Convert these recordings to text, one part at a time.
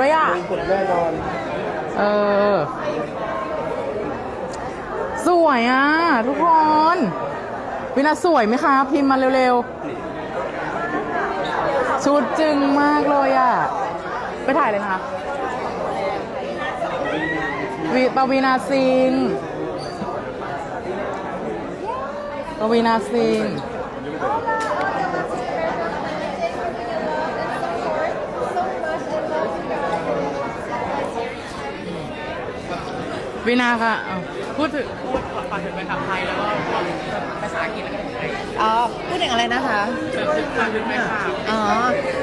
ด้วยอะกดแน่นอน เออ สวยอะ ทุกคน วินาสวยไหมคะ พิมพ์มาเร็วๆ ชุดจึงมากเลยอะ ไปถ่ายเลยนะคะวิปวีนาซิงปวีนาซิง วินาค่ะอ้าวพูดถึงพูดฝากถึงไปขับไทยแล้วก็ภาษาอังกฤษแล้วก็ไทย อ๋อ พูดถึงอะไรนะคะ ฝากถึงไปขับ อ๋อ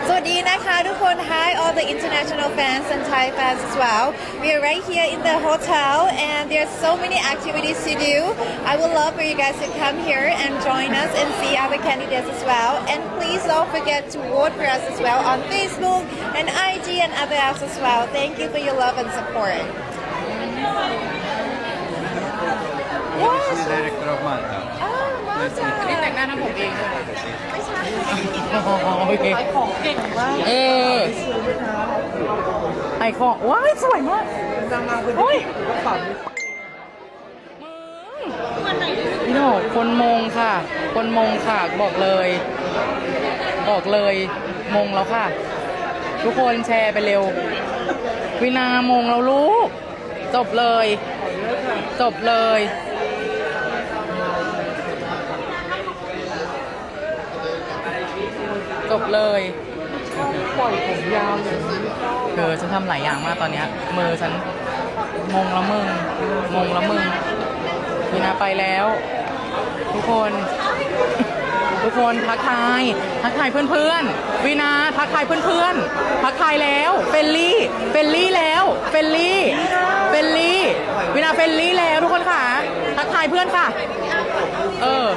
สวัสดีนะคะทุกคน Hi all the international fans and Thai fans as well We are right here in the hotel and there's so many activities to do I would love for you guys to come here and join us and see other candidates as well and please don't forget to vote for us as well on Facebook and IG and other apps as well Thank you for your love and support He's the director of Malta. อ๋อมาจ้านี่แต่งหน้าทำผมเองด้วยไม่ใช่โอเค ขายของเก่งมากเออไอของว้ายสวยมากนางงามคนโอ้ยนี้ก็ฝันพี่โหนกคนมงค่ะ คนมงค่ะบอกเลย บอกเลยมงแล้วค่ะ ทุกคนแชร์ไปเร็ว วินามงแล้วลูก จบเลย จบเลย จบเลยปล่อยผมยาวอย่างนี้เธอฉันทำหลายอย่างมากตอนเนี้ยมือฉันมงล้วมึงมงล้วมึงวินาไปแล้ว ทุกคน ทุกคนทักทายทักทายเพื่อนๆวินาทักทายเพื่อนๆทักทายแล้วเฟลลี่เฟลลี่แล้วเฟลลี่เฟลลี่วินา เฟลลี่แล้วทุกคนค่ะ ทักทายเพื่อนค่ะ เออ